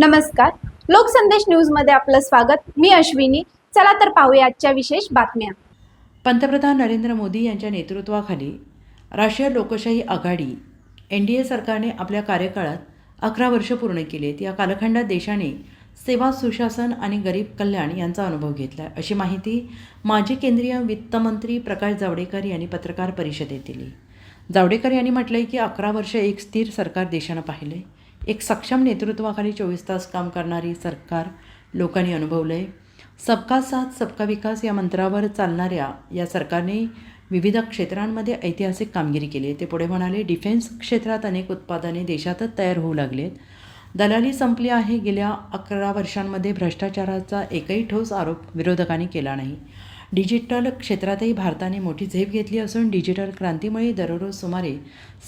नमस्कार. लोकसंदेश न्यूजमध्ये आपलं स्वागत. मी अश्विनी. चला तर पाहूया आजच्या विशेष बातम्या. पंतप्रधान नरेंद्र मोदी यांच्या नेतृत्वाखाली राष्ट्रीय लोकशाही आघाडी एन डी ए सरकारने आपल्या कार्यकाळात अकरा वर्ष पूर्ण केलेत. या कालखंडात देशाने सेवा सुशासन आणि गरीब कल्याण यांचा अनुभव घेतला अशी माहिती माजी केंद्रीय वित्तमंत्री प्रकाश जावडेकर यांनी पत्रकार परिषदेत दिली. जावडेकर यांनी म्हटलं आहे की अकरा वर्ष एक स्थिर सरकार देशानं पाहिलं आहे एक सक्षम नेतृत्वाखाली चोवीस तास काम करणारी सरकार लोकांनी अनुभवलं आहे सबका साथ सबका विकास या मंत्रावर चालणाऱ्या या सरकारने विविध क्षेत्रांमध्ये ऐतिहासिक कामगिरी केली आहे. ते पुढे म्हणाले डिफेन्स क्षेत्रात अनेक उत्पादने देशातच तयार होऊ लागली आहेत दलाली संपली आहे. गेल्या अकरा वर्षांमध्ये भ्रष्टाचाराचा एकही ठोस आरोप विरोधकांनी केला नाही. डिजिटल क्षेत्रातही भारताने मोठी झेप घेतली असून डिजिटल क्रांतीमुळे दररोज सुमारे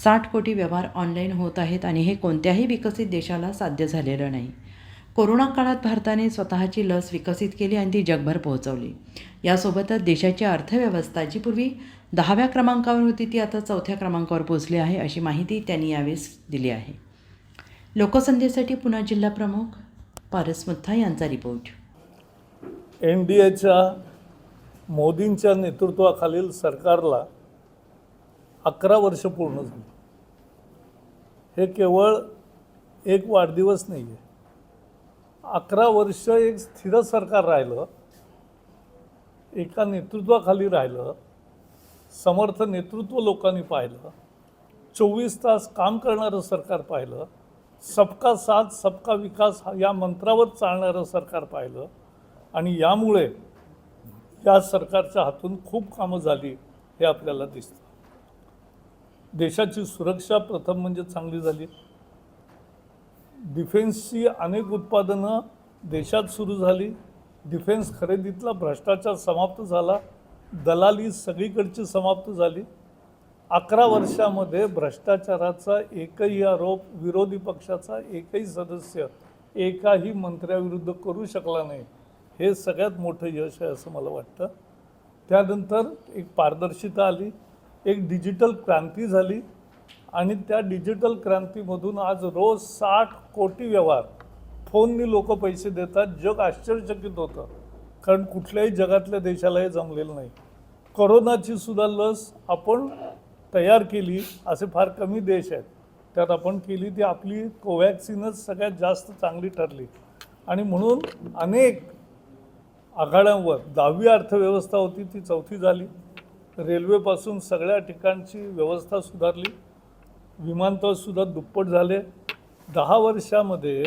साठ कोटी व्यवहार ऑनलाईन होत आहेत आणि हे कोणत्याही विकसित देशाला साध्य झालेलं नाही. कोरोना काळात भारताने स्वतःची लस विकसित केली आणि ती जगभर पोहोचवली. यासोबतच देशाची अर्थव्यवस्था जी पूर्वी दहाव्या क्रमांकावर होती ती आता चौथ्या क्रमांकावर पोहोचली आहे अशी माहिती त्यांनी यावेळेस दिली आहे. लोकसंध्येसाठी पुन्हा जिल्हा प्रमुख पारस मुथा यांचा रिपोर्ट. एन डी एचा मोदींच्या नेतृत्वाखालील सरकारला अकरा वर्ष पूर्ण झाली. हे केवळ एक वाढदिवस नाही आहे अकरा वर्ष एक स्थिर सरकार राहिलं एका नेतृत्वाखाली राहिलं समर्थ नेतृत्व लोकांनी पाहिलं चोवीस तास काम करणारं सरकार पाहिलं सबका साथ सबका विकास या मंत्रावर चालणारं सरकार पाहिलं आणि यामुळे या सरकारच्या हातून खूप कामं झाली हे आपल्याला दिसतं. देशाची सुरक्षा प्रथम म्हणजे चांगली झाली. डिफेन्सची अनेक उत्पादनं देशात सुरू झाली. डिफेन्स खरेदीतला भ्रष्टाचार समाप्त झाला. दलाली सगळीकडची समाप्त झाली. अकरा वर्षामध्ये भ्रष्टाचाराचा एकही आरोप विरोधी पक्षाचा एकही सदस्य एकाही मंत्र्याविरुद्ध करू शकला नाही. हे सगळ्यात मोठं यश आहे असं मला वाटतं. त्यानंतर एक पारदर्शिता आली एक डिजिटल क्रांती झाली आणि त्या डिजिटल क्रांतीमधून आज रोज साठ कोटी व्यवहार. फोननी लोक पैसे देतात जग आश्चर्यचकित होतं. कारण कुठल्याही जगातल्या देशाला हे जमलेलं नाही. करोनाची सुद्धा लस आपण तयार केली असे फार कमी देश आहेत. त्यात आपण केली ती आपली कोवॅक्सिनच सगळ्यात जास्त चांगली ठरली. आणि म्हणून अनेक आघाड्यांवर दहावी अर्थव्यवस्था होती ती चौथी झाली. रेल्वेपासून सगळ्या ठिकाणची व्यवस्था सुधारली. विमानतळसुद्धा दुप्पट झाले. दहा वर्षामध्ये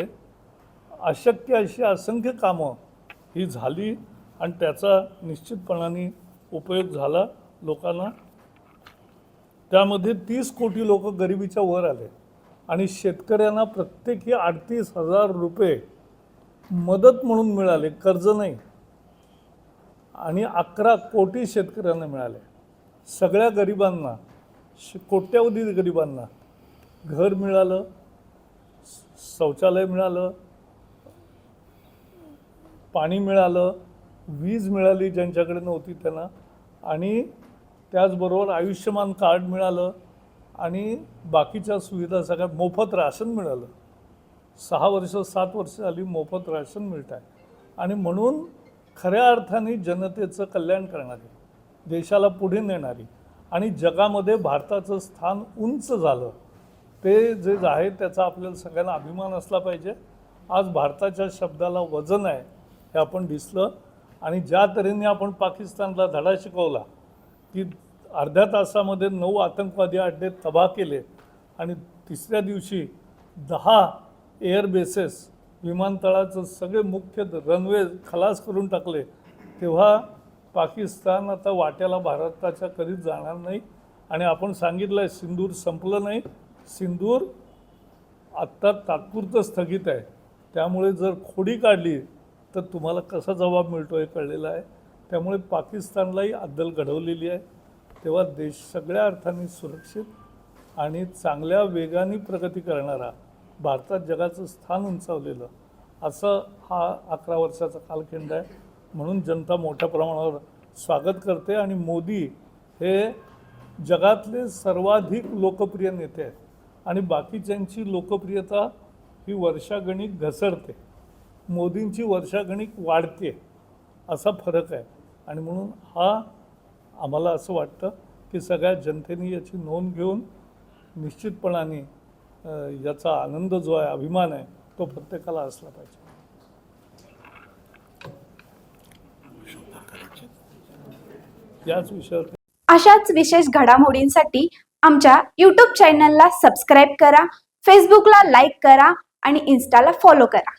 अशक्य अशी असंख्य कामं ही झाली आणि त्याचा निश्चितपणाने उपयोग झाला लोकांना. त्यामध्ये तीस कोटी लोक गरिबीच्या वर आले आणि शेतकऱ्यांना प्रत्येकी अडतीस हजार रुपये मदत म्हणून मिळाले कर्ज नाही. आणि अकरा कोटी शेतकऱ्यांना मिळाले. सगळ्या गरिबांना श कोट्यावधी गरिबांना घर मिळालं शौचालय मिळालं पाणी मिळालं वीज मिळाली ज्यांच्याकडे नव्हती त्यांना आणि त्याचबरोबर आयुष्यमान कार्ड मिळालं आणि बाकीच्या सुविधा सगळ्या मोफत राशन मिळालं. सहा वर्ष सात वर्ष झाली मोफत राशन मिळत आहे. आणि म्हणून खऱ्या अर्थाने जनतेचं कल्याण करणारी देशाला पुढे नेणारी आणि जगामध्ये भारताचं स्थान उंच झालं ते जे आहे त्याचा आपल्याला सगळ्यांना अभिमान असला पाहिजे. आज भारताच्या शब्दाला वजन आहे हे आपण दिसलं. आणि ज्या तऱ्हेने आपण पाकिस्तानला धडा शिकवला की अर्ध्या तासामध्ये नऊ आतंकवादी अड्डे तबाह केले आणि तिसऱ्या दिवशी दहा एअर बेसेस विमानतळाचं सगळे मुख्य रनवे खलास करून टाकले तेव्हा पाकिस्तान आता वाट्याला भारताच्या कधीच जाणार नाही. आणि आपण सांगितलं आहे सिंदूर संपलं नाही. सिंदूर आत्ता तात्पुरतं स्थगित आहे. त्यामुळे जर खोडी काढली तर तुम्हाला कसा जबाब मिळतो हे कळलेलं आहे. त्यामुळे पाकिस्तानलाही अद्दल घडवलेली आहे. तेव्हा देश सगळ्या अर्थाने सुरक्षित आणि चांगल्या वेगाने प्रगती करणारा भारतात जगाचं स्थान उंचावलेलं असं हा अकरा वर्षाचा कालखंड आहे. म्हणून जनता मोठ्या प्रमाणावर स्वागत करते आणि मोदी हे जगातले सर्वाधिक लोकप्रिय नेते आहेत. आणि बाकीच्यांची लोकप्रियता ही वर्षागणिक घसरते. मोदींची वर्षागणिक वाढते असा फरक आहे. आणि म्हणून हा आम्हाला असं वाटतं की सगळ्या जनतेने याची नोंद घेऊन निश्चितपणाने याचा आनंद जो आहे अभिमान आहे तो प्रत्येकाला असला पाहिजे. याच विषयावर अशाच विशेष घडामोडींसाठी आमच्या यूट्यूब चॅनलला सबस्क्राईब करा फेसबुकला लाईक करा आणि इन्स्टाला फॉलो करा.